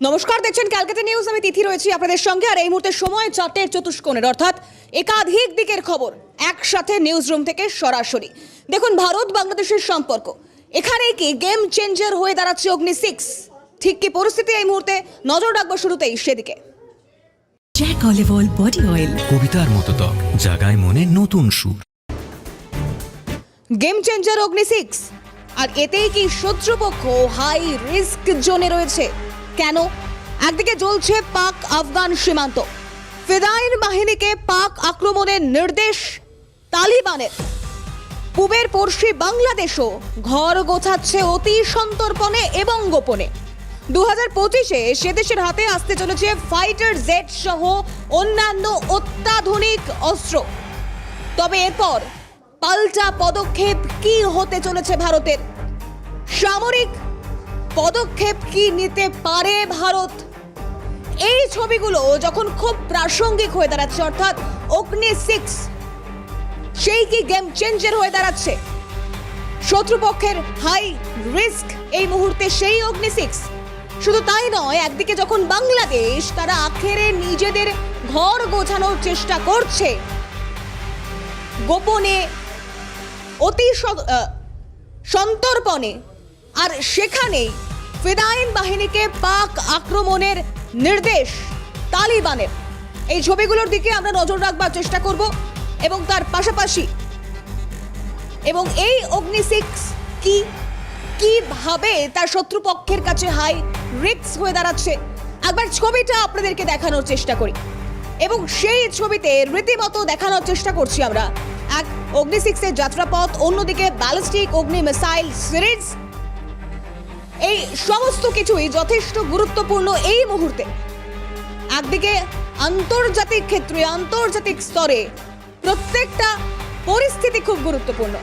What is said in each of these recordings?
নমস্কার দেখছেন ক্যালকাটা নিউজ। আমি তিথি রয়েছি আপনাদের সঙ্গে আর এই মুহূর্তে সময় চারটের চতুষ্কোণের অর্থাৎ একাধিক দিকের খবর একসাথে নিউজ রুম থেকে সরাসরি। দেখুন ভারত বাংলাদেশের সম্পর্ক। এখানে কি গেম চেঞ্জার হয়ে দাঁড়াচ্ছে অগ্নি সিক্স ঠিক কি পরিস্থিতি এই মুহূর্তে? নজর রাখব শুরুতেই সেদিকে। Jack olive oil body oil কবিতার মতো ত্বক জাগায় মনে নতুন সুর। গেম চেঞ্জার অগ্নি সিক্স আর এতেই কি শত্রুপক্ষ হাই রিস্ক জোনে রয়েছে? কেন? একদিকে জ্বলছে পাক আফগান সীমান্ত। ফেদাইন বাহিনীকে পাক আক্রমণের নির্দেশ তালিবানের। পূবের পড়শি বাংলাদেশও ঘর গোছাচ্ছে অতি সন্তর্পণে এবং গোপনে। দু হাজার পঁচিশে সে দেশের হাতে আসতে চলেছে ফাইটার জেট সহ অন্যান্য অত্যাধুনিক অস্ত্র। তবে এরপর পাল্টা পদক্ষেপ কি হতে চলেছে ভারতের? সামরিক পদক্ষেপ কি নিতে পারে ভারত? এই ছবিগুলো যখন খুব প্রাসঙ্গিক হয়ে দাঁড়াচ্ছে, অর্থাৎ অগ্নি সিক্স সেই কি গেম চেঞ্জার হয়ে দাঁড়াচ্ছে? শত্রুপক্ষের হাই রিস্ক এই মুহূর্তে সেই অগ্নি সিক্স শুধু তাই নয়, একদিকে যখন বাংলাদেশ, তারা আখেরে নিজেদের ঘর গোছানোর চেষ্টা করছে। গোপনে, অতি সন্তর্পণে, আর সেখানেই ফেদাইন বাহিনীকে পাক আক্রমণের নির্দেশ তালিবানের। এই ছবিগুলোর দিকে আমরা নজর রাখবার চেষ্টা করব এবং তার পাশাপাশি এবং এই অগ্নি সিক্স কি, কীভাবে তার শত্রুপক্ষের কাছে হাই রিক্স হয়ে দাঁড়াচ্ছে, একবার ছবিটা আপনাদেরকে দেখানোর চেষ্টা করি। এবং সেই ছবিতে রীতিমতো দেখানোর চেষ্টা করছি আমরা। এক অগ্নি সিক্সের যাত্রাপথ, অন্যদিকে ব্যালিস্টিক অগ্নি মিসাইল সিরিজ এই সমস্ত কিছুই যথেষ্ট গুরুত্বপূর্ণ এই মুহূর্তে। একদিকে আন্তর্জাতিক ক্ষেত্রে, আন্তর্জাতিক স্তরে প্রত্যেকটা পরিস্থিতি খুব গুরুত্বপূর্ণ।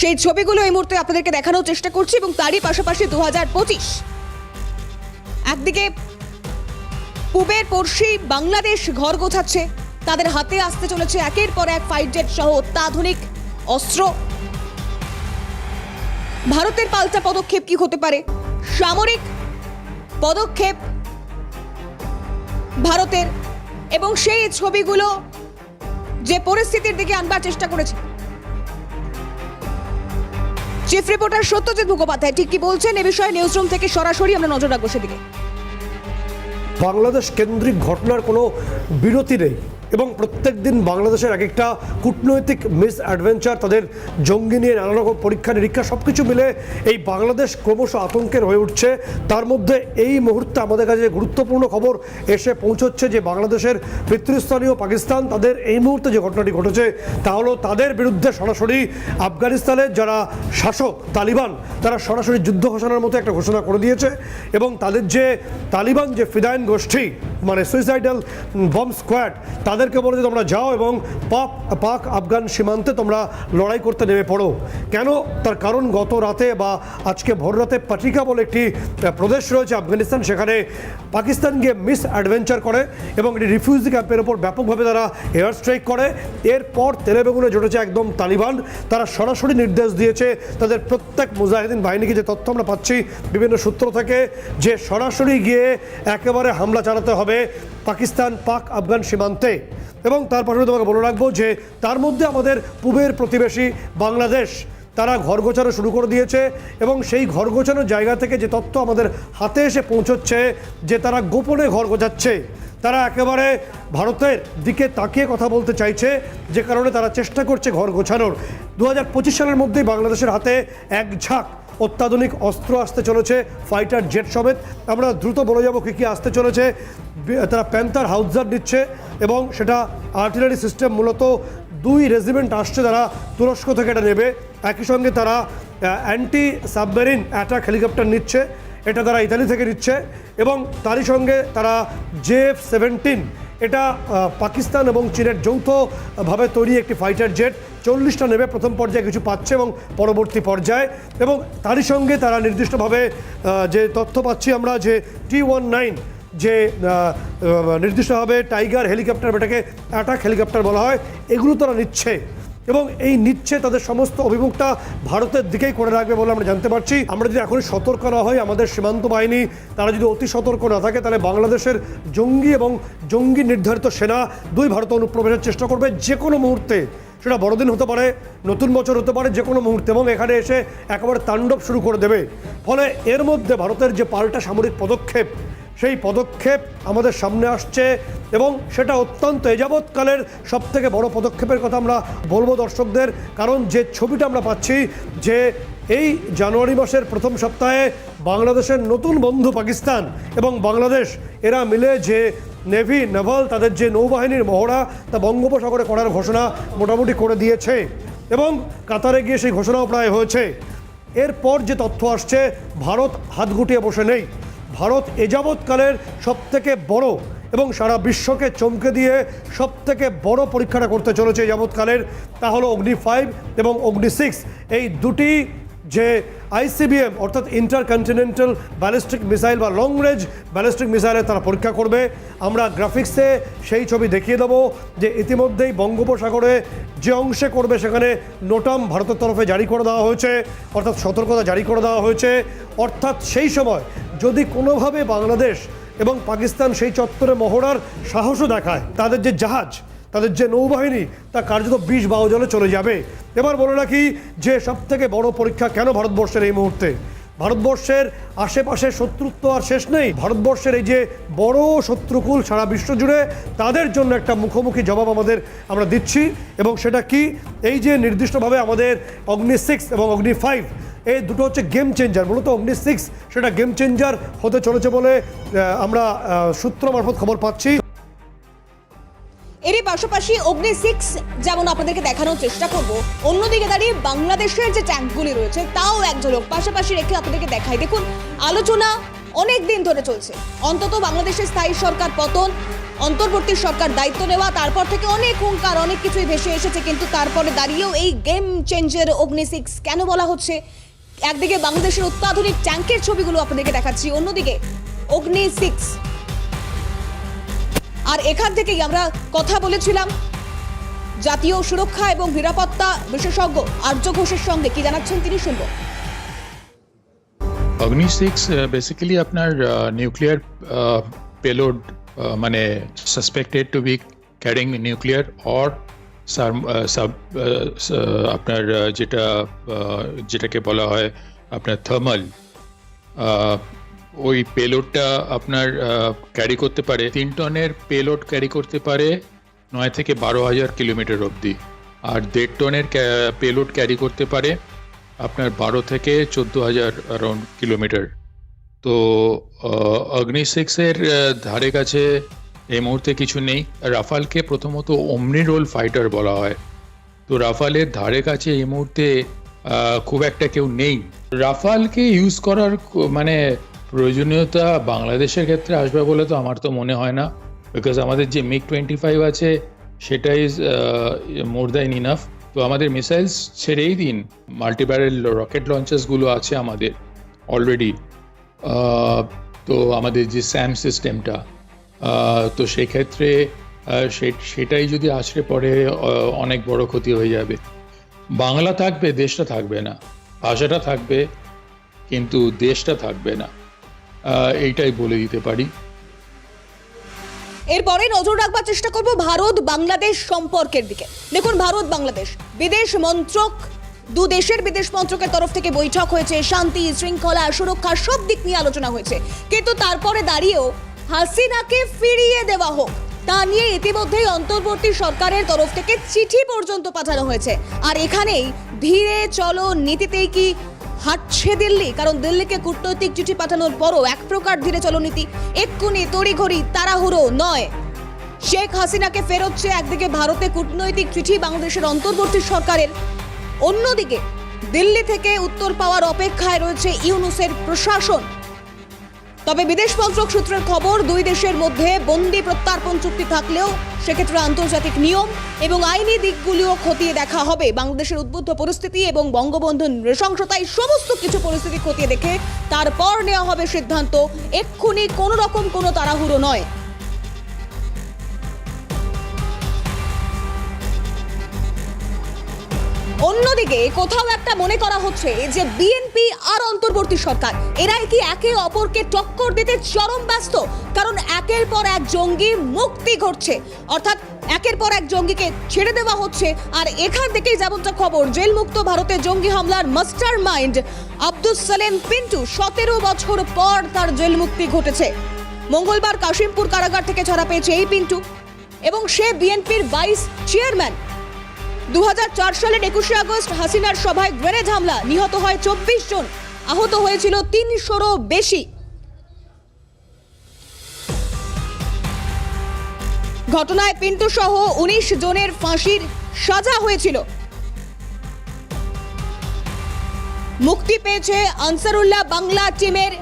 সেই ছবিগুলো এই মুহূর্তে আপনাদেরকে দেখানোর চেষ্টা করছি এবং তারই পাশাপাশি দু হাজার পঁচিশ। একদিকে পূবের পড়শি বাংলাদেশ ঘর গোছাচ্ছে। তাদের হাতে আসতে চলেছে একের পর এক ফাইট জেট সহ অত্যাধুনিক অস্ত্র। ভারতের পাল্টা পদক্ষেপ কি হতে পারে? সামরিক পদক্ষেপ ভারতের। এবং সেই ছবিগুলো যে পরিস্থিতির দিকে আনবার চেষ্টা করেছে। চিফ রিপোর্টার সত্যজিৎ মুখোপাধ্যায় ঠিক কি বলছেন? এ বিষয়ে নিউজরুম থেকে সরাসরি আমরা নজর রাখব সেদিকে। বাংলাদেশ কেন্দ্রিক ঘটনার কোনো বিরতি নেই। এবং প্রত্যেক দিন বাংলাদেশের এক একটা কূটনৈতিক মিস অ্যাডভেঞ্চার তাদের জঙ্গি নিয়ে নানা রকম পরীক্ষা নিরীক্ষা সব কিছু মিলে এই বাংলাদেশ ক্রমশ আতঙ্কের হয়ে উঠছে। তার মধ্যে এই মুহূর্তে আমাদের কাছে গুরুত্বপূর্ণ খবর এসে পৌঁছচ্ছে যে বাংলাদেশের পিতৃস্থানীয় পাকিস্তান, তাদের এই মুহূর্তে যে ঘটনাটি ঘটেছে, তা হলো তাদের বিরুদ্ধে সরাসরি আফগানিস্তানের যারা শাসক তালিবান, তারা সরাসরি যুদ্ধ ঘোষণার মতো একটা ঘোষণা করে দিয়েছে এবং তাদের যে তালিবান যে ফিদায়ন গোষ্ঠী মানে সুইসাইডাল বম স্কোয়াড তাদেরকে বলে যে তোমরা যাও এবং পাক পাক আফগান সীমান্তে তোমরা লড়াই করতে নেমে পড়ো। কেন? তার কারণ গত রাতে বা আজকে ভোর রাতে পাটিকা বলে একটি প্রদেশ রয়েছে আফগানিস্তান। সেখানে পাকিস্তান গিয়ে মিস অ্যাডভেঞ্চার করে এবং এটি রিফিউজি ক্যাম্পের ওপর ব্যাপকভাবে তারা এয়ার স্ট্রাইক করে। এরপর তেলে বেগুনে জুটেছে একদম তালিবান। তারা সরাসরি নির্দেশ দিয়েছে তাদের প্রত্যেক মুজাহিদিন বাহিনীকে যে তথ্য আমরা পাচ্ছি বিভিন্ন সূত্র থেকে, যে সরাসরি গিয়ে একেবারে হামলা চালাতে হবে। পাকিস্তান, পাক, আফগান সীমান্তে। এবং তার পাশাপাশি তোমাকে বলে রাখব যে তার মধ্যে আমাদের পূবের প্রতিবেশী বাংলাদেশ, তারা ঘর গোছানো শুরু করে দিয়েছে এবং সেই ঘর গোছানোর জায়গা থেকে যে তথ্য আমাদের হাতে এসে পৌঁছচ্ছে যে তারা গোপনে ঘর গোছাচ্ছে, তারা একেবারে ভারতের দিকে তাকিয়ে কথা বলতে চাইছে, যে কারণে তারা চেষ্টা করছে ঘর গোছানোর। দু হাজার পঁচিশ সালের মধ্যেই বাংলাদেশের হাতে এক ঝাঁক অত্যাধুনিক অস্ত্র আসতে চলেছে ফাইটার জেট সমেত। আমরা দ্রুত বলে যাব কী কী আসতে চলেছে। তারা প্যান্থার হাউজার নিচ্ছে এবং সেটা আর্টিলারি সিস্টেম মূলত দুই রেজিমেন্ট আসছে তারা তুরস্ক থেকে এটা নেবে। একই সঙ্গে তারা অ্যান্টি সাবমেরিন অ্যাটাক হেলিকপ্টার নিচ্ছে, এটা তারা ইতালি থেকে নিচ্ছে এবং তারই সঙ্গে তারা জেএফ সেভেন্টিন এটা পাকিস্তান এবং চীনের যৌথভাবে তৈরি একটি ফাইটার জেট চল্লিশটা নেবে, প্রথম পর্যায়ে কিছু পাচ্ছে এবং পরবর্তী পর্যায়ে। এবং তারই সঙ্গে তারা নির্দিষ্টভাবে যে তথ্য পাচ্ছি আমরা যে টি ওয়ান নাইন যে নির্দিষ্টভাবে টাইগার হেলিকপ্টার এটাকে অ্যাটাক হেলিকপ্টার বলা হয়, এগুলো তারা নিচ্ছে। এবং এই নিচ্ছে তাদের সমস্ত অভিমুখটা ভারতের দিকেই করে রাখবে বলে আমরা জানতে পারছি। আমরা যদি এখন সতর্ক না হই, আমাদের সীমান্ত বাহিনী, তারা যদি অতি সতর্ক না থাকে, তাহলে বাংলাদেশের জঙ্গি এবং জঙ্গি নির্ধারিত সেনা দুই ভারত অনুপ্রবেশের চেষ্টা করবে যে কোনো মুহূর্তে। সেটা বড়দিন হতে পারে, নতুন বছর হতে পারে, যে কোনো মুহূর্তে এবং এখানে এসে একেবারে তাণ্ডব শুরু করে দেবে। ফলে এর মধ্যে ভারতের যে পাল্টা সামরিক পদক্ষেপ সেই পদক্ষেপ আমাদের সামনে আসছে এবং সেটা অত্যন্ত এযাবৎকালের সব থেকে বড় পদক্ষেপের কথা আমরা বলব দর্শকদের। কারণ যে ছবিটা আমরা পাচ্ছি যে এই জানুয়ারি মাসের প্রথম সপ্তাহে বাংলাদেশের নতুন বন্ধু পাকিস্তান এবং বাংলাদেশ, এরা মিলে যে নেভি, নেভাল, তাদের যে নৌবাহিনীর মহড়া, তা বঙ্গোপসাগরে করার ঘোষণা মোটামুটি করে দিয়েছে এবং কাতারে গিয়ে সেই ঘোষণাও প্রায় হয়েছে। এরপর যে তথ্য আসছে, ভারত হাত গুটিয়ে বসে নেই। ভারত এযাবৎকালের সবথেকে বড় এবং সারা বিশ্বকে চমকে দিয়ে সবথেকে বড় পরীক্ষাটা করতে চলেছে যাবৎকালের, তা হলো অগ্নি ফাইভ এবং অগ্নি সিক্স এই দুটি যে আইসিবিএম অর্থাৎ ইন্টার কন্টিনেন্টাল ব্যালিস্টিক মিসাইল বা লং রেঞ্জ ব্যালিস্টিক মিসাইলের তারা পরীক্ষা করবে। আমরা গ্রাফিক্সে সেই ছবি দেখিয়ে দেবো যে ইতিমধ্যেই বঙ্গোপসাগরে যে অংশে করবে সেখানে নোটাম ভারতের তরফে জারি করে দেওয়া হয়েছে, অর্থাৎ সতর্কতা জারি করে দেওয়া হয়েছে। অর্থাৎ সেই সময় যদি কোনোভাবে বাংলাদেশ এবং পাকিস্তান সেই চত্বরে মহড়ার সাহসও দেখায়, তাদের যে জাহাজ, তাদের যে নৌবাহিনী, তা কার্যত বিষ বাউজলে চলে যাবে। এবার বলে রাখি, যে সব থেকে বড় পরীক্ষা কেন ভারতবর্ষের এই মুহূর্তে? ভারতবর্ষের আশেপাশে শত্রুত্ব আর শেষ নেই। ভারতবর্ষের এই যে বড় শত্রুকুল সারা বিশ্ব জুড়ে, তাদের জন্য একটা মুখোমুখি জবাব আমাদের, আমরা দিচ্ছি। এবং সেটা কি? এই যে নির্দিষ্টভাবে আমাদের অগ্নি সিক্স এবং অগ্নি ফাইভ এই দুটো হচ্ছে গেম চেঞ্জার মূলত অগ্নি সিক্স সেটা গেম চেঞ্জার হতে চলেছে বলে আমরা সূত্র মারফত খবর পাচ্ছি। এরই পাশাপাশি অগ্নি সিক্স যেমন আপনাদেরকে দেখানোর চেষ্টা করব, অন্যদিকে দাঁড়িয়ে বাংলাদেশের যে ট্যাঙ্কগুলি রয়েছে, তাও এক ঝলক। পাশাপাশি রেখে আপনাদেরকে দেখাই, দেখুন, আলোচনা অনেক দিন ধরে চলছে। অন্তত বাংলাদেশের স্থায়ী সরকার পতন, অন্তর্বর্তী সরকার দায়িত্ব নেওয়া, তারপর থেকে অনেক হুঙ্কার, অনেক কিছুই ভেসে এসেছে, কিন্তু তারপরে দাঁড়িয়েও এই গেম চেঞ্জের অগ্নি সিক্স কেন বলা হচ্ছে? একদিকে বাংলাদেশের অত্যাধুনিক ট্যাঙ্কের ছবিগুলো আপনাদেরকে দেখাচ্ছি, অন্যদিকে অগ্নি সিক্স আর এখান থেকেই আমরা কথা বলেছিলাম জাতীয় সুরক্ষা এবং নিরাপত্তা বিশেষজ্ঞ আর্য ঘোষের সঙ্গে। কি জানাচ্ছেন তিনি শুনব। অগ্নি সিক্স বেসিক্যালি আপনার নিউক্লিয়ার পেলোড মানে suspected to be carrying nuclear or sub আপনার যেটা যেটাকে বলা হয় আপনার থার্মাল ওই পেলোডটা আপনার ক্যারি করতে পারে। তিন টনের পেলোড ক্যারি করতে পারে নয় থেকে বারো হাজার কিলোমিটার অবধি। আর দেড় টনের পেলোড ক্যারি করতে পারে আপনার বারো থেকে চোদ্দ হাজার অ্যারাউন্ড কিলোমিটার। তো অগ্নি সিক্সের ধারে কাছে এই মুহূর্তে কিছু নেই। রাফালকে প্রথমত অমনি রোল ফাইটার বলা হয়। তো রাফালের ধারে কাছে এই মুহূর্তে খুব একটা কেউ নেই। রাফালকে ইউজ করার মানে প্রয়োজনীয়তা বাংলাদেশের ক্ষেত্রে আসবে বলে তো আমার তো মনে হয় না। বিকজ আমাদের যে মিগ টোয়েন্টি ফাইভ আছে, সেটা ইজ মোর দ্যান ইনাফ তো আমাদের মিসাইলস ছেড়েই দিন। মাল্টিব্যারেল রকেট লঞ্চেসগুলো আছে আমাদের অলরেডি তো আমাদের যে স্যাম সিস্টেমটা তো সেক্ষেত্রে সেটাই যদি আছড়ে পড়ে অনেক বড় ক্ষতি হয়ে যাবে। বাংলা থাকবে, দেশটা থাকবে না। ভাষাটা থাকবে, কিন্তু দেশটা থাকবে না। এইটাই বলে দিতে পারি। এরপরে নজর রাখবার চেষ্টা করব ভারত বাংলাদেশ সম্পর্কের দিকে। দেখুন, ভারত বাংলাদেশ, বিদেশ মন্ত্রক, দু দেশের বিদেশ মন্ত্রকের তরফ থেকে বৈঠক হয়েছে, শান্তি, শৃঙ্খলা, সুরক্ষা সব দিক নিয়ে আলোচনা হয়েছে। কিন্তু তারপরে দাঁড়িয়েও হাসিনাকে ফিরিয়ে দেওয়া হোক। তা নিয়ে ইতিমধ্যেই অন্তর্বর্তী সরকারের তরফ থেকে চিঠি পর্যন্ত পাঠানো হয়েছে। আর এখানেই ধীরে চলো নীতিতেই কি হাঁটছে দিল্লি? কারণ দিল্লিকে কূটনৈতিক চিঠি পাঠানোর পরও এক প্রকার ধীরে চলো নীতি। এক্ষুনি তড়িঘড়ি, তাড়াহুড়ো নয়। শেখ হাসিনাকে ফেরোচ্ছে একদিকে ভারতে কূটনৈতিক চিঠি, বাংলাদেশের অন্তর্বর্তী সরকারের। অন্যদিকে দিল্লি থেকে উত্তর পাওয়ার অপেক্ষায় রয়েছে ইউনুসের প্রশাসন। তবে বিদেশ মন্ত্রক সূত্রের খবর, দুই দেশের মধ্যে বন্দি প্রত্যার্পণ চুক্তি থাকলেও সেক্ষেত্রে আন্তর্জাতিক নিয়ম এবং আইনি দিকগুলিও খতিয়ে দেখা হবে। বাংলাদেশের উদ্বুদ্ধ পরিস্থিতি এবং বঙ্গবন্ধুর নৃশংসতায় সমস্ত কিছু পরিস্থিতি খতিয়ে দেখে তারপর নেওয়া হবে সিদ্ধান্ত। এক্ষুনি কোনো রকম কোনো তাড়াহুড়ো নয়। অন্যদিকে কোথাও একটা মনে করা হচ্ছে যে বিএনপি আর অন্তর্বর্তী সরকার, এরাই কি একে অপরকে টক্কর দিতে চরম ব্যস্ত? কারণ একের পর এক জঙ্গি মুক্তি ঘটছে। অর্থাৎ একের পর এক জঙ্গিকে ছেড়ে দেওয়া হচ্ছে। আর এখান থেকেই যেমনটা খবর জেল মুক্ত ভারতে জঙ্গি হামলার মাস্টার মাইন্ড আব্দুল সালেম পিন্টু সতেরো বছর পর তার জেল মুক্তি ঘটেছে। মঙ্গলবার কাশিমপুর কারাগার থেকে ছাড়া পেয়েছে এই পিন্টু। এবং সে বিএনপির ভাইস চেয়ারম্যান দু হাজার চার সালের একুশে আগস্ট হাসিনার সভায় গ্রেনেড হামলা। নিহত হয় চব্বিশ জন। আহত হয়েছিল তিনশোরও বেশি। ঘটনায় পিন্টু সহ উনিশ জনের ফাঁসির সাজা হয়েছিল। মুক্তি পেয়েছে আনসারুল্লাহ বাংলা টিমের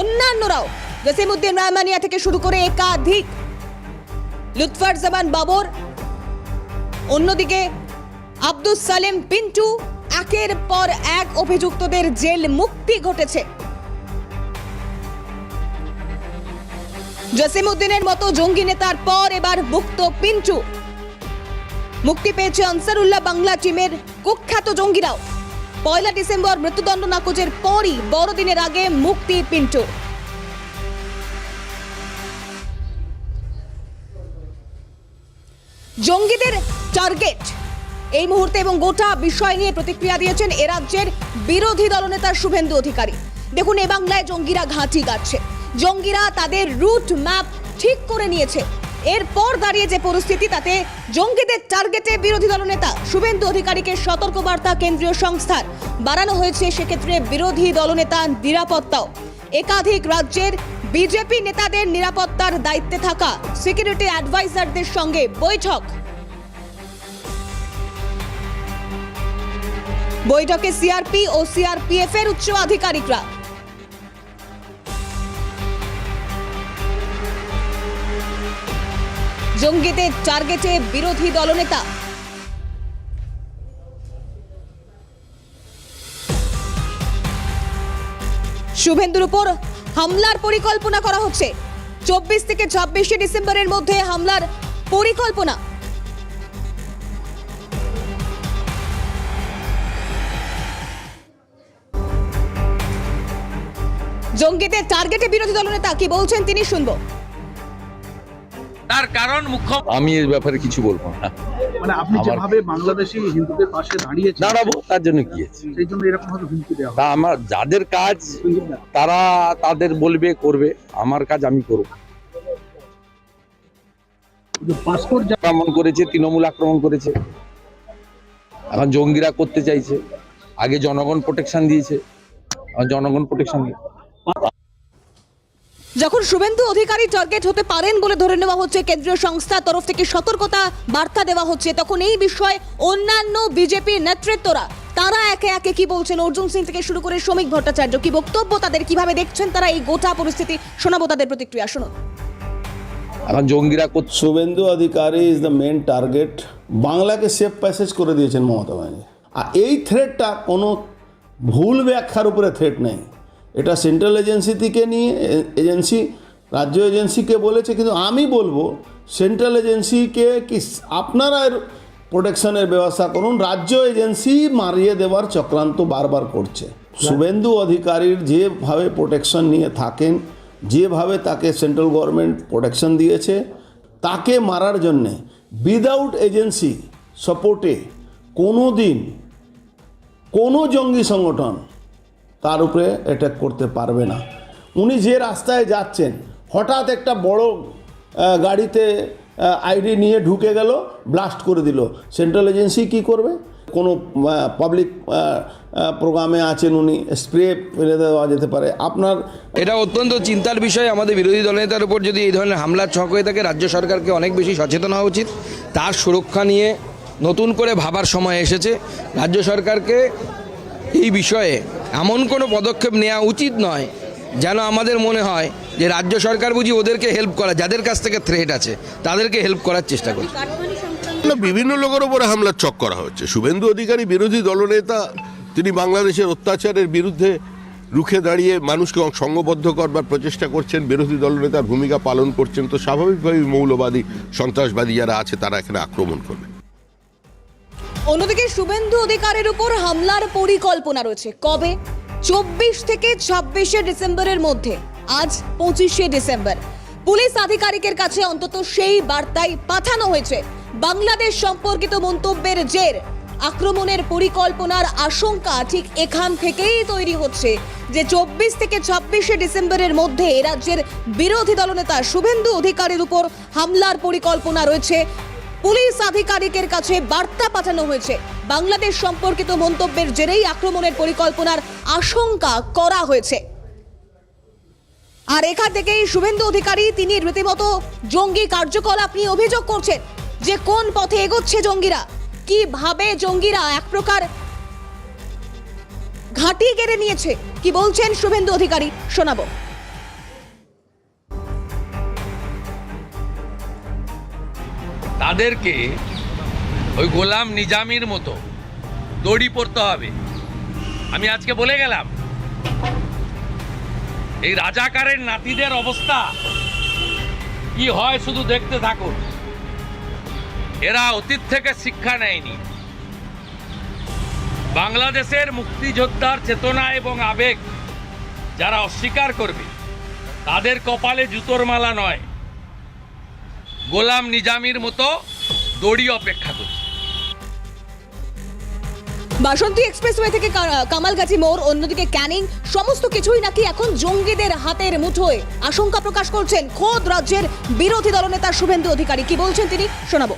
অন্যান্যরাও। জসিমুদ্দিন রহমানিয়া থেকে শুরু করে একাধিক। লুৎফার জামান বাবর অন্যদিকে আব্দুল সালেম পিন্টু একের পর এক অভিযুক্তদের জেল মুক্তি ঘটেছে। জসিমউদ্দিনের মতো জঙ্গি নেতার পর এবার মুক্ত পিন্টু। মুক্তি পেয়েছে আনসারুল্লাহ বাংলা টিমের কুখ্যাত জঙ্গিরাও। পয়লা ডিসেম্বর মৃত্যুদণ্ড নাকচের পরই বড়দিনের আগে মুক্তি পিন্টু। জঙ্গিদের টার্গেট এই মুহূর্তে এবং গোটা বিষয় নিয়ে প্রতিক্রিয়া দিয়েছেন এ রাজ্যের বিরোধী দলনেতা শুভেন্দু অধিকারী। দেখুন, এ বাংলায় জঙ্গিরা ঘাঁটি গাচ্ছে জঙ্গিরা তাদের রুট ম্যাপ ঠিক করে নিয়েছে। এরপর দাঁড়িয়ে যে পরিস্থিতি, তাতে জঙ্গিদের টার্গেটে বিরোধী দলনেতা শুভেন্দু অধিকারীকে সতর্কবার্তা কেন্দ্রীয় সংস্থার বাড়ানো হয়েছে। সেক্ষেত্রে বিরোধী দলনেতা নিরাপত্তাও। একাধিক রাজ্যের বিজেপি নেতাদের নিরাপত্তার দায়িত্বে থাকা সিকিউরিটি অ্যাডভাইজারদের সঙ্গে বৈঠক। বৈঠকে সিআরপি ও সিআরপিএফ এর উচ্চ আধিকারিকরা। জঙ্গিদের টার্গেটে বিরোধী দলনেতা। শুভেন্দুর উপর হামলার পরিকল্পনা করা হচ্ছে। চব্বিশ থেকে ছাব্বিশে ডিসেম্বরের মধ্যে হামলার পরিকল্পনা। জঙ্গিদের টার্গেটে বিরোধী দলনেতা কি বলছেন তিনি শুনব। তার কারণ মুখ্য আমি এই ব্যাপারে কিছু বলব না। মানে আপনি যেভাবে বাংলাদেশি হিন্দুদের পাশে দাঁড়িয়েছেন দাঁড়াবো তার জন্য কি আছে? সেই জন্য এরকম ভাবে হুমকি দেওয়া তা আমার যাদের কাজ তারা তাদের বলবে করবে। আমার কাজ আমি করব। পাসপোর্ট আক্রমণ করেছে তৃণমূল আক্রমণ করেছে। এখন জঙ্গিরা করতে চাইছে। আগে জনগণ প্রোটেকশন দিয়েছে। জনগণ প্রোটেকশন দিয়ে যখন শুভেন্দু অধিকারী টার্গেট হতে পারেন বলে ধরে নেওয়া হচ্ছে কেন্দ্রীয় সংস্থার তরফ থেকে সতর্কতা বার্তা দেওয়া হচ্ছে তখন এই বিষয়ে অন্যান্য বিজেপি নেতৃত্বরা তারা একে একে কি বলছেন? অর্জুন সিং থেকে শুরু করে শ্রমিক ভট্টাচার্য কি বক্তব্য তাদের? কীভাবে দেখছেন তারা এই গোটা পরিস্থিতি? শোনাবো তাদের প্রতিক্রিয়া শুনুন। এখন জঙ্গিরা Suvendu Adhikari is the main target বাংলাকে সেফ প্যাসেজ করে দিয়েছেন মমতা ব্যানার্জি। আর এই থ্রেটটা কোনো ভুল ব্যাখ্যার উপরে থ্রেট নেই। এটা সেন্ট্রাল এজেন্সি থেকে নিয়ে এজেন্সি রাজ্য এজেন্সিকে বলেছে কিন্তু আমি বলব সেন্ট্রাল এজেন্সিকে কি আপনারা এর প্রোটেকশনের ব্যবস্থা করুন রাজ্য এজেন্সি মারিয়ে দেওয়ার চক্রান্ত বারবার করছে। শুভেন্দু অধিকারীর যেভাবে প্রোটেকশন নিয়ে থাকেন যেভাবে তাকে সেন্ট্রাল গভর্নমেন্ট প্রোটেকশন দিয়েছে তাকে মারার জন্যে উইদাউট এজেন্সি সাপোর্টে কোনো দিন কোনো জঙ্গি সংগঠন তার উপরে অ্যাটাক করতে পারবে না। উনি যে রাস্তায় যাচ্ছেন, হঠাৎ একটা বড় গাড়িতে আইডি নিয়ে ঢুকে গেল ব্লাস্ট করে দিল। সেন্ট্রাল এজেন্সি কি করবে? কোনো পাবলিক প্রোগ্রামে আছেন উনি স্প্রে ফেলে দেওয়া যেতে পারে। আপনার এটা অত্যন্ত চিন্তার বিষয়। আমাদের বিরোধী দলনেতার উপর যদি এই ধরনের হামলার ছক হয়ে থাকে, রাজ্য সরকারকে অনেক বেশি সচেতন হওয়া উচিত। তার সুরক্ষা নিয়ে নতুন করে ভাবার সময় এসেছে। রাজ্য সরকারকে এই বিষয়ে এমন কোনো পদক্ষেপ নেওয়া উচিত নয় যেন আমাদের মনে হয় যে রাজ্য সরকার বুঝি ওদেরকে হেল্প করা, যাদের কাছ থেকে থ্রেট আছে, তাদেরকে হেল্প করার চেষ্টা করছে। বিভিন্ন লোকের ওপরে হামলার চক করা হচ্ছে। শুভেন্দু অধিকারী, বিরোধী দলনেতা, তিনি বাংলাদেশের অত্যাচারের বিরুদ্ধে রুখে দাঁড়িয়ে মানুষকে সংঘবদ্ধ করবার প্রচেষ্টা করছেন। বিরোধী দলনেতার ভূমিকা পালন করছেন। তো স্বাভাবিকভাবেই মৌলবাদী, সন্ত্রাসবাদী যারা আছে, তারা এখানে আক্রমণ করবে। অন্যদিকে শুভেন্দু অধিকারের উপর হামলার পরিকল্পনা রয়েছে। কবে? চব্বিশ থেকে ছাব্বিশে ডিসেম্বরের মধ্যে। আজ পঁচিশে ডিসেম্বর। পুলিশ আধিকারিকের কাছে অন্তত সেই বার্তাই পাঠানো হয়েছে। বাংলাদেশ সম্পর্কিত মন্তব্যের জের। আক্রমণের পরিকল্পনার আশঙ্কা ঠিক এখান থেকেই তৈরি হচ্ছে যে চব্বিশ থেকে ছাব্বিশে ডিসেম্বরের মধ্যে রাজ্যের বিরোধী দলনেতা শুভেন্দু অধিকারের উপর হামলার পরিকল্পনা রয়েছে। পুলিশ আধিকারিকের কাছে বার্তা পাঠানো হয়েছে। বাংলাদেশ সম্পর্কিত মন্তব্যের জেরেই আক্রমণের পরিকল্পনার আশঙ্কা করা হয়েছে। আর এখান থেকেই শুভেন্দু অধিকারী, তিনি রীতিমতো জঙ্গি কার্যকলাপ নিয়ে অভিযোগ করছেন যে কোন পথে এগোচ্ছে জঙ্গিরা, কীভাবে জঙ্গিরা এক প্রকার ঘাঁটি কেড়ে নিয়েছে, কি বলছেন শুভেন্দু অধিকারী, শোনাবো। তাদেরকে ওই গোলাম নিজামির মতো দড়ি পড়তে হবে। আমি আজকে বলে গেলাম, এই রাজাকারের নাতিদের অবস্থা কি হয় শুধু দেখতে থাকুন। এরা অতীত থেকে শিক্ষা নেয়নি। বাংলাদেশের মুক্তিযোদ্ধার চেতনা এবং আবেগ যারা অস্বীকার করবে, তাদের কপালে জুতোর মালা নয়। গোলাম নিজামির মতো দড়ি অপেক্ষা করছে। বাসন্তী এক্সপ্রেসওয়ে থেকে কামালগাছি মোর অন্যদিকে ক্যানিং, সমস্ত কিছুই নাকি এখন জঙ্গিদের হাতের মুঠোয়। আশঙ্কা প্রকাশ করছেন খোদ রাজ্যের বিরোধী দলনেতা শুভেন্দু অধিকারী। কি বলছেন তিনি? শোনাবো।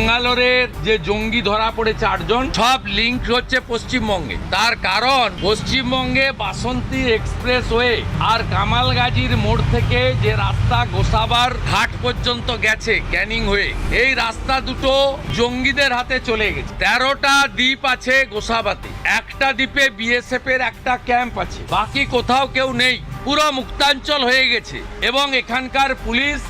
ব্যাঙ্গালোরের যে জঙ্গি ধরা পড়ে চারজন সব লিঙ্ক হচ্ছে পশ্চিমবঙ্গে। তার কারণ, পশ্চিমবঙ্গে বাসন্তী এক্সপ্রেস ওয়ে আর কামালগাজির মোড় থেকে যে রাস্তা গোসাবার ঘাট পর্যন্ত গেছে, ক্যানিং হয়ে, এই রাস্তা দুটো জঙ্গিদের হাতে চলে গেছে। তেরোটা দ্বীপ আছে গোসাবাতে। একটা দ্বীপে বিএসএফ এর একটা ক্যাম্প আছে। বাকি কোথাও কেউ নেই। পুরো মুক্তাঞ্চল হয়ে গেছে। এবং এখানকার পুলিশ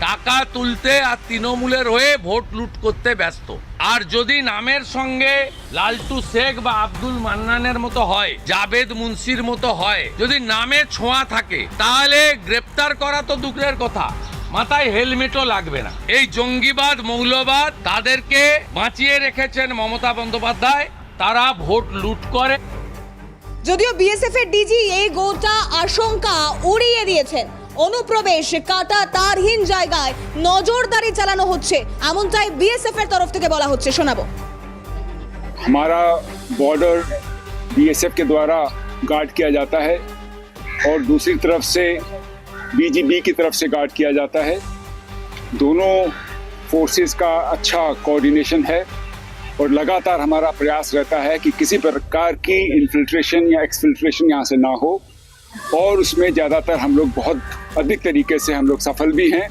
টাকা তুলতে আর তৃণমূলের হয়ে ভোট লুট করতে ব্যস্ত। আর যদি নামের সঙ্গে লালটু শেখ বা আব্দুল মান্নানের মতো হয়, জাবেদ মুন্সির মতো হয়, যদি নামে ছোঁয়া থাকে, তাহলে গ্রেপ্তার করা তো দূরের কথা। মাথায় হেলমেটও লাগবে না। এই জঙ্গিবাদ, মৌলবাদ তাদেরকে বাঁচিয়ে রেখেছেন মমতা বন্দ্যোপাধ্যায়। তারা ভোট লুট করে। যদিও বিএসএফ এর ডিজি এই গোটা আশঙ্কা উড়িয়ে দিয়েছেন। অনুপ্রবেশ কাটা তারহীন জায়গায় নজরদারি চালানো হচ্ছে এমনটাই বিএসএফ এর তরফ থেকে বলা হচ্ছে শোনাবো हमारा बॉर्डर बीएसएफ के द्वारा गार्ड किया जाता है और दूसरी तरफ से बीजीबी की तरफ से गार्ड किया जाता है दोनों फोर्सेस का अच्छा कोऑर्डिनेशन है और लगातार हमारा प्रयास रहता है कि किसी प्रकार की इन्फिल्ट्रेशन या एक्सफिल्ट्रेशन यहाँ से ना हो और उसमें ज़्यादातर हम लोग बहुत अधिक तरीके से हम लोग सफल भी हैं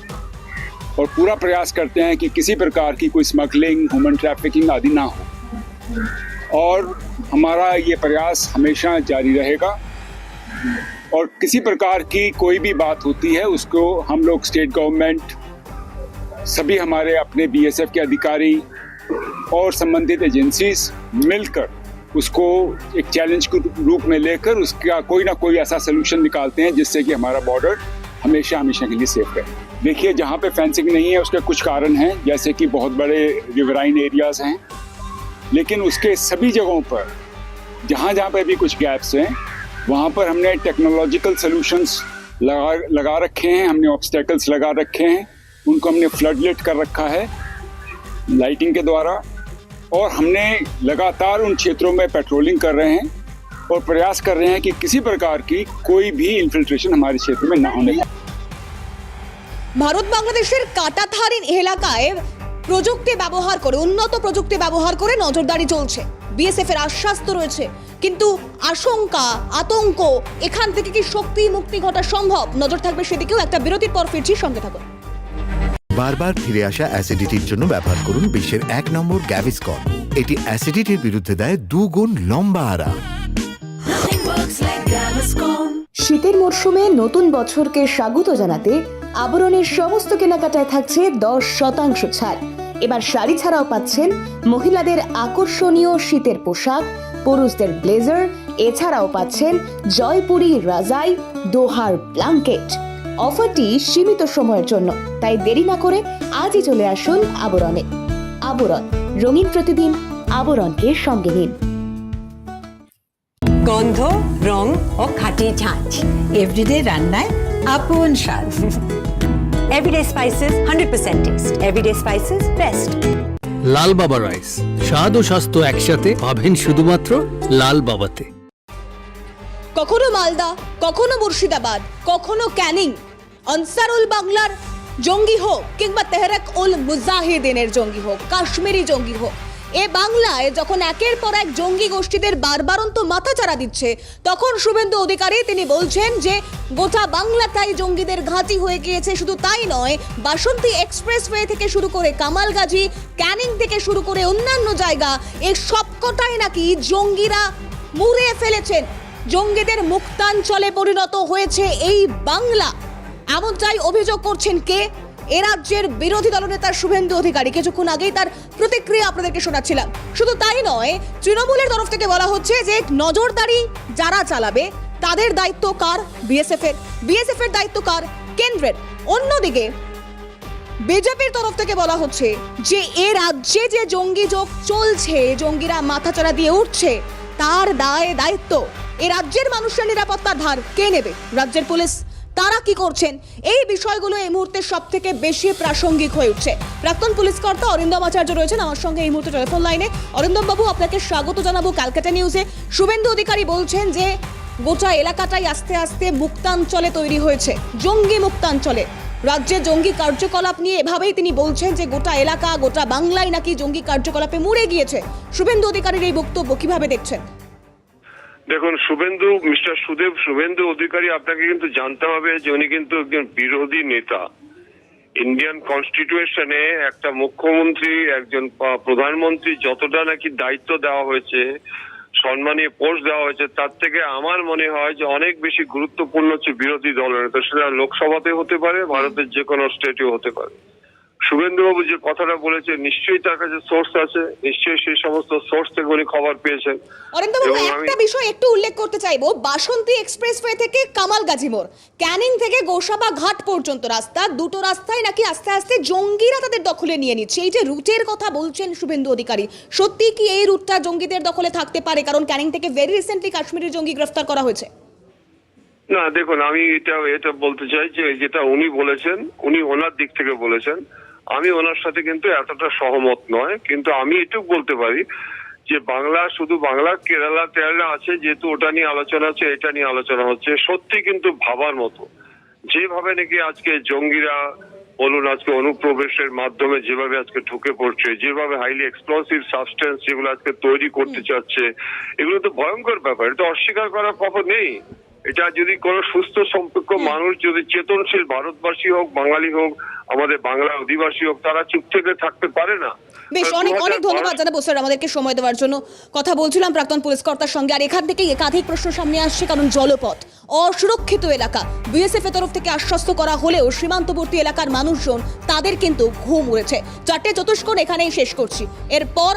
और पूरा प्रयास करते हैं कि किसी प्रकार की कोई स्मगलिंग ह्यूमन ट्रैफिकिंग आदि ना हो। और हमारा ये प्रयास हमेशा जारी रहेगा। और किसी प्रकार की कोई भी बात होती है, उसको हम लोग स्टेट गवर्नमेंट सभी हमारे अपने बीएसएफ के अधिकारी और संबंधित एजेंसीज मिलकर उसको एक चैलेंज के रूप में लेकर उसका कोई ना कोई ऐसा सोल्यूशन निकालते हैं जिससे कि हमारा बॉर्डर हमेशा हमेशा के लिए सेफ़ रहे। देखिए, जहाँ पे फेंसिंग नहीं है, उसके कुछ कारण हैं, जैसे कि बहुत बड़े रिवराइन एरियाज़ हैं। लेकिन उसके सभी जगहों पर, जहाँ जहाँ पे भी कुछ गैप्स हैं, वहाँ पर हमने टेक्नोलॉजिकल सॉल्यूशंस लगा लगा रखे हैं, हमने ऑब्स्टेकल्स लगा रखे हैं। उनको हमने फ्लडलेट कर रखा है लाइटिंग के द्वारा। और हमने लगातार उन क्षेत्रों में पेट्रोलिंग कर रहे हैं। और प्रयास कर रहे हैं कि किसी प्रकार की कोई भी इन्फिल्ट्रेशन हमारे क्षेत्र में ना होने पाए ভারত বাংলাদেশের কাটাথারিন এলাকায় প্রযুক্তি ব্যবহার করে উন্নত প্রযুক্তি ব্যবহার করে নজরদারি চলছে বিএসএফ এর আশ্বাস তো রয়েছে কিন্তু আশঙ্কা আতঙ্ক এখান থেকে কি শক্তি মুক্তি ঘটা সম্ভব নজর থাকবে সেদিকেও একটা বিরতির পর ফিরছি সঙ্গে থাকুন বারবার ফিরে আসা অ্যাসিডিটির জন্য ব্যবহার করুন বিশ্বের এক নম্বর গ্যাভিসকন এটি অ্যাসিডিটির বিরুদ্ধে দেয় দুগুণ লম্বা আরাম শীতের মরশুমে নতুন বছরকে স্বাগত জানাতে আবরণের সমস্ত কেনাকাটায় থাকছে দশ শতাংশ ছাড়। এবার শাড়ি ছাড়াও পাচ্ছেন মহিলাদের আকর্ষণীয় শীতের পোশাক, পুরুষদের ব্লেজার, এছাড়াও পাচ্ছেন জয়পুরি রাজাই দোহার ব্ল্যাঙ্কেট অফারটি সীমিত সময়ের জন্য, তাই দেরি না করে আজই চলে আসুন আবরণে। আবরণ, রঙিন প্রতিদিন আবরণকে সঙ্গে নিন। গন্ধ রং ও খাঁটি ঝাঁঝ এভরিডে রান্নায় আপন স্বাদ। Everyday spices hundred percent taste everyday spices best Lal Baba rice. স্বাদ ও স্বাস্থ্য একসাথে পাবেন শুধুমাত্র লাল বাবাতে। কখনো মালদা কখনো মুর্শিদাবাদ কখনো ক্যানিং। আনসারুল বাংলার জঙ্গি হোক কিংবা তেহরাক উল মুজাহিদিনের জঙ্গি হোক কাশ্মীরি জঙ্গি হোক এ বাংলায় যখন একের পর এক জঙ্গি গোষ্ঠীদের বারবারন্ত মাথাচাড়া দিচ্ছে, তখন শুভেন্দু অধিকারী তিনি বলছেন যে, গোটা বাংলাটাই জঙ্গিদের ঘাঁটি হয়ে গিয়েছে, শুধু তাই নয়, বাসন্তী এক্সপ্রেসওয়ে থেকে শুরু করে কামালগাজী, ক্যানিং থেকে শুরু করে অন্যান্য জায়গা এর সবকটাই নাকি জঙ্গিরা মুড়ে ফেলেছেন। জঙ্গিদের মুক্তাঞ্চলে পরিণত হয়েছে এই বাংলা। এমনটাই অভিযোগ করছেন কে? এ রাজ্যের বিরোধী দলনেতা শুভেন্দু অধিকারী। কিছুক্ষণ আগেই তার প্রতিক্রিয়া আপনাদেরকে শোনাচ্ছিলাম। শুধু তাই নয়, তৃণমূলের তরফ থেকে বলা হচ্ছে যে, নজরদারি যারা চালাবে, তাদের দায়িত্ব কার? বিএসএফ এর বিএসএফ এর দায়িত্ব কার? কেন্দ্রের। অন্যদিকে, বিজেপির তরফ থেকে বলা হচ্ছে যে, এ রাজ্যে যে জঙ্গি যোগ চলছে জঙ্গিরা মাথাচাড়া দিয়ে উঠছে, তার দায় দায়িত্ব। এ রাজ্যের মানুষের নিরাপত্তার ধার কে নেবে? রাজ্যের পুলিশ। তারা কি করছেন? এই বিষয়গুলো এই মুহূর্তে সব থেকে বেশি প্রাসঙ্গিক হয়ে উঠছে। প্রাক্তন পুলিশ কর্তা অরিন্দম আচার্য রয়েছেন আমার সঙ্গে এই মুহূর্তে টেলিফোন লাইনে অরিন্দম বাবু, আপনাকে স্বাগত জানাব ক্যালকাটা নিউজে শুভেন্দু অধিকারী বলছেন যে, গোটা এলাকাটাই আস্তে আস্তে মুক্তাঞ্চলে তৈরি হয়েছে, জঙ্গি মুক্তাঞ্চলে। রাজ্যে জঙ্গি কার্যকলাপ নিয়ে এভাবেই তিনি বলছেন যে, গোটা এলাকা, গোটা বাংলায় নাকি জঙ্গি কার্যকলাপে মুড়ে গিয়েছে। শুভেন্দু অধিকারীর এই বক্তব্য কীভাবে দেখছেন? দেখুন, শুভেন্দু, মিস্টার সুদেব, শুভেন্দু অধিকারী আপনাকে কিন্তু জানতে হবে যে উনি কিন্তু একজন বিরোধী নেতা। ইন্ডিয়ান কনস্টিটিউশনে একটা মুখ্যমন্ত্রী, একজন প্রধানমন্ত্রী যতটা নাকি দায়িত্ব দেওয়া হয়েছে, সম্মানীয় পোস্ট দেওয়া হয়েছে, তার থেকে আমার মনে হয় যে অনেক বেশি গুরুত্বপূর্ণ হচ্ছে বিরোধী দলের নেতা। সেটা লোকসভাতে হতে পারে, ভারতের যে কোনো স্টেটেও হতে পারে। শুভেন্দুবাবু যে কথাটা বলেছে নিশ্চয়ই তার কাছে সোর্স আছে নিশ্চয়ই সেই সমস্ত সোর্স থেকে উনি খবর পেয়েছেন। অরিন্দমবাবু একটা বিষয় একটু উল্লেখ করতে চাইব বাসন্তী এক্সপ্রেসওয়ে থেকে কামালগাজী মোড় ক্যানিং থেকে গোসাবা ঘাট পর্যন্ত রাস্তা দুটো রাস্তায় নাকি আস্তে আস্তে জঙ্গিরা তাদের দখলে নিয়ে নিচ্ছে। এই যে রুটের কথা বলছেন শুভেন্দু অধিকারী সত্যি কি এই রুটটা জঙ্গিদের দখলে থাকতে পারে? কারণ ক্যানিং থেকে ভেরি রিসেন্টলি কাশ্মীরের জঙ্গি গ্রেফতার করা হয়েছে। না দেখুন আমি এটা এটা বলতে চাই যে যেটা উনি বলেছেন উনি ওনার দিক থেকে বলেছেন। আমি ওনার সাথে কিন্তু এতটা সহমত নয় কিন্তু আমি এটুকু বলতে পারি যে বাংলা শুধু বাংলা কেরালা টেরালা আছে যেহেতু ওটা নিয়ে আলোচনা হচ্ছে এটা নিয়ে আলোচনা হচ্ছে সত্যি কিন্তু ভাবার মতো। যেভাবে নাকি আজকে জঙ্গিরা বলুন আজকে অনুপ্রবেশের মাধ্যমে যেভাবে আজকে ঢুকে পড়ছে যেভাবে হাইলি এক্সপ্লোসিভ সাবস্টেন্স যেগুলো আজকে তৈরি করতে চাচ্ছে এগুলো তো ভয়ঙ্কর ব্যাপার এটা অস্বীকার করার কথা নেই। এটা যদি কোনো সুস্থ সম্পর্ক মানুষ যদি চেতনশীল ভারতবাসী হোক বাঙালি হোক আমাদের বাংলা অধিবাসী হোক তারা চুপ থেকে থাকতে পারে না। বেশ অনেক অনেক ধন্যবাদ জানাব স্যার আমাদেরকে সময় দেওয়ার জন্য। কথা বলছিলাম প্রাক্তন পুলিশ কর্তার সঙ্গে আর এখান থেকে একাধিক প্রশ্ন সামনে আসছে কারণ জলপথ। অসুরক্ষিত এলাকা। বিএসএফ এর তরফ থেকে আশ্বস্ত করা হলেও সীমান্তবর্তী এলাকার মানুষজন তাদের কিন্তু ঘুম উড়েছে। চারটে চতুষ্কোণ এখানেই শেষ করছি। এরপর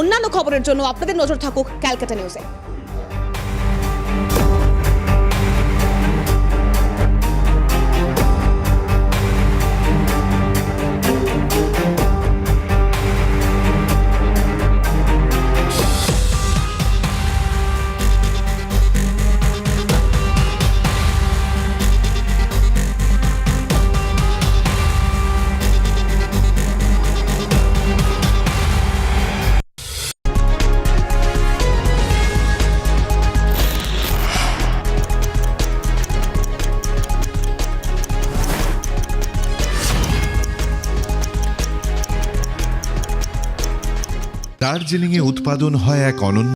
অন্যান্য খবরের জন্য আপনাদের নজর থাকুক ক্যালকাটা নিউজে। দার্জিলিংয়ে উৎপাদন হয় এক অনন্য